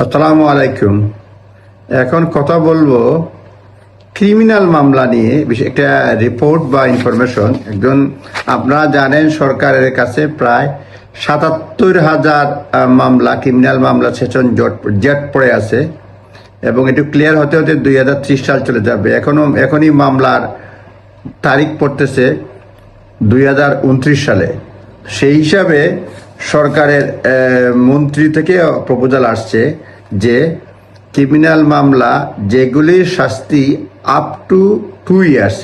আসসালামু আলাইকুম। এখন কথা বলব ক্রিমিনাল মামলা নিয়ে একটা রিপোর্ট বা ইনফরমেশন একজন, আপনারা জানেন সরকারের কাছে প্রায় সাতাত্তর হাজার মামলা, ক্রিমিনাল মামলা সেশন জট, জেট পড়ে আছে। এবং একটু ক্লিয়ার হতে হতে দুই হাজার ত্রিশ সাল চলে যাবে। এখনও এখনই মামলার তারিখ পড়তেছে দুই হাজার উনত্রিশ সালে। সেই হিসাবে সরকারের মন্ত্রী থেকে প্রপোজাল আসছে যে ক্রিমিনাল মামলা যেগুলির শাস্তি আপ টু টু ইয়ার্স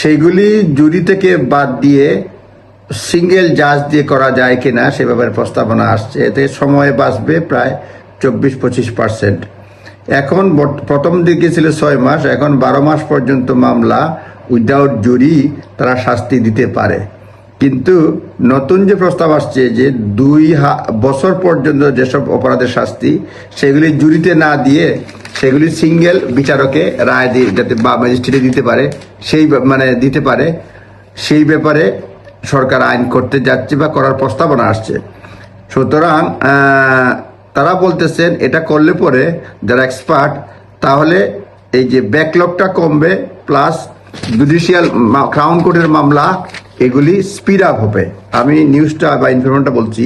সেগুলি জুরি থেকে বাদ দিয়ে সিঙ্গেল জাজ দিয়ে করা যায় কিনা সে ব্যাপারে প্রস্তাবনা আসছে। এতে সময় বাঁচবে প্রায় চব্বিশ পঁচিশ পার্সেন্ট এখন প্রথম দিকে ছিল ছয় মাস, এখন বারো মাস পর্যন্ত মামলা উইদাউট জুরি তারা শাস্তি দিতে পারে। কিন্তু নতুন যে প্রস্তাব আসছে যে দুই বছর পর্যন্ত যেসব অপরাধের শাস্তি সেগুলি জুরিতে না দিয়ে সেগুলি সিঙ্গেল বিচারকে রায় দিয়ে যাতে বা ম্যাজিস্ট্রেটে দিতে পারে, সেই মানে দিতে পারে, সেই ব্যাপারে সরকার আইন করতে যাচ্ছে বা করার প্রস্তাবনা আসছে। সুতরাং তারা বলতেছেন এটা করলে পরে যারা এক্সপার্ট তাহলে এই যে ব্যাকলগটা কমবে প্লাস জুডিশিয়াল ক্রাউন কোর্টের মামলা, এগুলি স্পিড আপ হবে। আমি নিউজটা বা ইনফরমেশনটা বলছি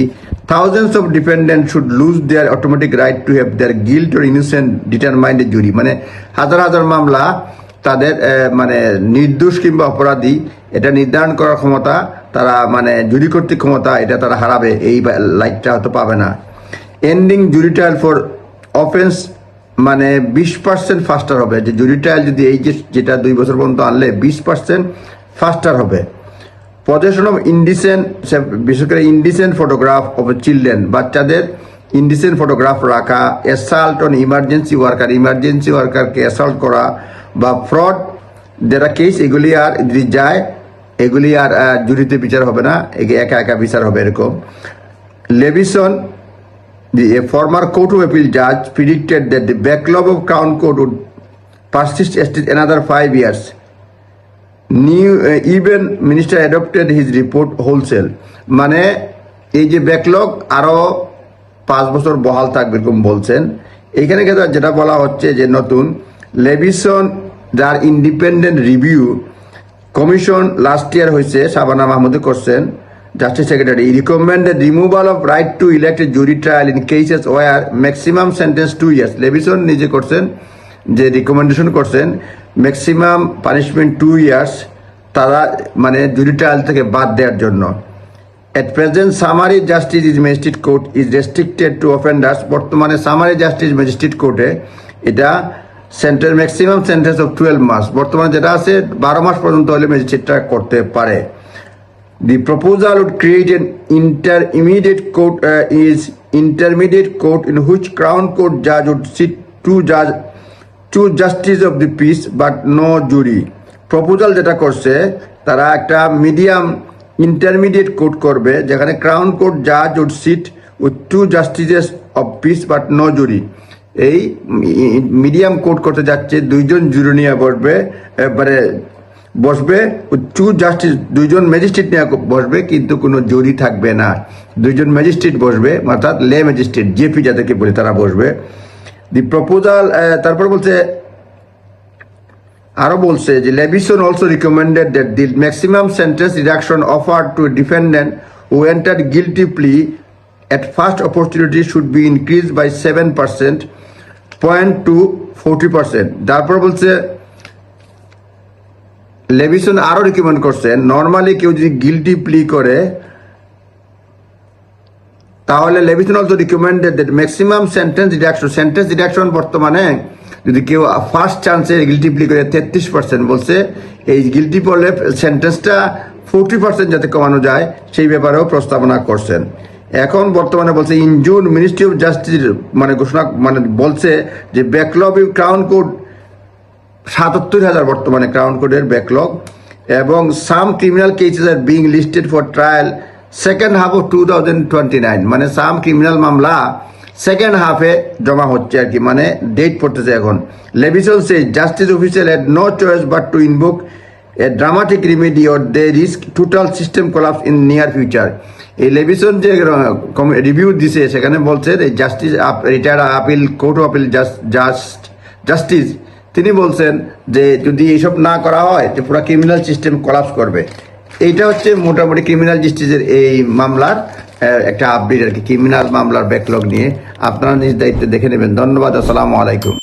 thousands of dependent should lose their automatic right to have their guilt or innocent determined jury মানে হাজার হাজার মামলা তাদের মানে নির্দোষ কিংবা অপরাধী, এটা নির্ধারণ করার ক্ষমতা, তারা মানে জুরি কর্তৃক ক্ষমতা, এটা তারা হারাবে। এই লাইটটা হয়তো পাবে না। Ending jury trial for offence মানে বিশ পার্সেন্ট ফাস্টার হবে। যে জুরি ট্রায়াল যদি এই যে যেটা দুই বছর পর্যন্ত আনলে বিশ পার্সেন্ট ফাস্টার হবে। পজেশন অফ ইন্ডিসেন্ট বিশেষ করে ইন্ডিসেন্ট ফটোগ্রাফ অফ চিলড্রেন বাচ্চাদের ইন্ডিসেন্ট ফটোগ্রাফ রাখা assault on emergency worker emergency ওয়ার্কারকে assault করা বা ফ্রড যেটা কেস এগুলি আর যদি যায়, এগুলি আর জুরিতে বিচার হবে না এগে একা একা বিচার হবে এরকম। লেভিসন The a former Court of Appeal judge predicted that the backlog of Crown Court would persist at least another five years. New uh, even minister adopted his report wholesale. মানে এই যে ব্যাকলগ আরও পাঁচ বছর বহাল থাকবে এরকম বলছেন এইখানে কিন্তু যেটা বলা হচ্ছে যে নতুন লেভিসন যার independent review commission last year হয়েছে শাবানা মাহমুদে করছেন justice secretary recommended removal of right to elect jury trial in cases where maximum sentence two years Leveson নিজে করছেন, যে রিকমেন্ডেশন করছেন ম্যাক্সিমাম পানিশমেন্ট টু ইয়ার্স তারা মানে জুরি ট্রায়াল থেকে বাদ দেওয়ার জন্য। At present summary justice is magistrate court is restricted to offenders বর্তমানে সামারি জাস্টিস ম্যাজিস্ট্রেট কোর্টে এটা centre maximum sentence of twelve মাস বর্তমানে যেটা আছে, বারো মাস পর্যন্ত হলে ম্যাজিস্ট্রেটটা করতে পারে। The proposal would create an intermediate court uh, is intermediate court in which Crown Court judge would sit two judge two justice of the peace but no jury. Proposal যেটা করছে তারা একটা মিডিয়াম ইন্টারমিডিয়েট কোর্ট করবে যেখানে crown court জাজ would sit with two justices of peace but no jury এই medium court করতে যাচ্ছে দুইজন জুরি নিয়ে বসবে এবারে বসবে টু জাস্টিস দুইজন ম্যাজিস্ট্রেট নিয়ে বসবে, কিন্তু কোনো জুরি থাকবে না। দুইজন ম্যাজিস্ট্রেট বসবে, অর্থাৎ লে ম্যাজিস্ট্রেট জেপি যাদেরকে বলে তারা বসবে। দি প্রপোজাল তারপর বলছে আরও বলছে যে Leveson also recommended that the maximum sentence reduction offer to defendant who enter guilty plea at first opportunity should be increased by 7% point to 40% তারপর বলছে লেভিসন আরও রিকমেন্ড করছে নর্মালি কেউ যদি গিলটি প্লি করে, তাহলে Leveson also recommended that maximum sentence reduction sentence reduction বর্তমানে যদি কেউ ফার্স্ট চান্সে গিলটি প্লি করে, তেত্রিশ পার্সেন্ট বলছে, এই গিলটি পড়লে সেন্টেন্সটা ফোরটি পার্সেন্ট যাতে কমানো যায়, সেই ব্যাপারেও প্রস্তাবনা করছেন। এখন বর্তমানে বলছে in June ministry of justice মানে ঘোষণা মানে বলছে যে ব্যাকলগ ক্রাউন কোর্ট সাতাত্তর হাজার বর্তমানে ক্রাউন কোর্টের ব্যাকলগ এবং some criminal cases are being listed for trial second half of two thousand twenty nine মানে সাম ক্রিমিনাল মামলা সেকেন্ড হাফে জমা হচ্ছে আর কি মানে ডেট পড়তেছে এখন। Leveson say justice official had no choice but to invoke a dramatic remedy or they risk total system collapse in near future এই লেভিসন যে রিভিউ দিছে, সেখানে বলছে justice retired appeal court of appeal just justice তিনি বলছেন যে যদি এইসব না করা হয় যে পুরো ক্রিমিনাল সিস্টেম কলাপস করবে। এইটা হচ্ছে মোটামুটি ক্রিমিনাল জাস্টিসের এই মামলার একটা আপডেট আর কি ক্রিমিনাল মামলার ব্যাকলগ নিয়ে। আপনারা নিজ দায়িত্বে দেখে নেবেন। ধন্যবাদ, আসসালামু আলাইকুম।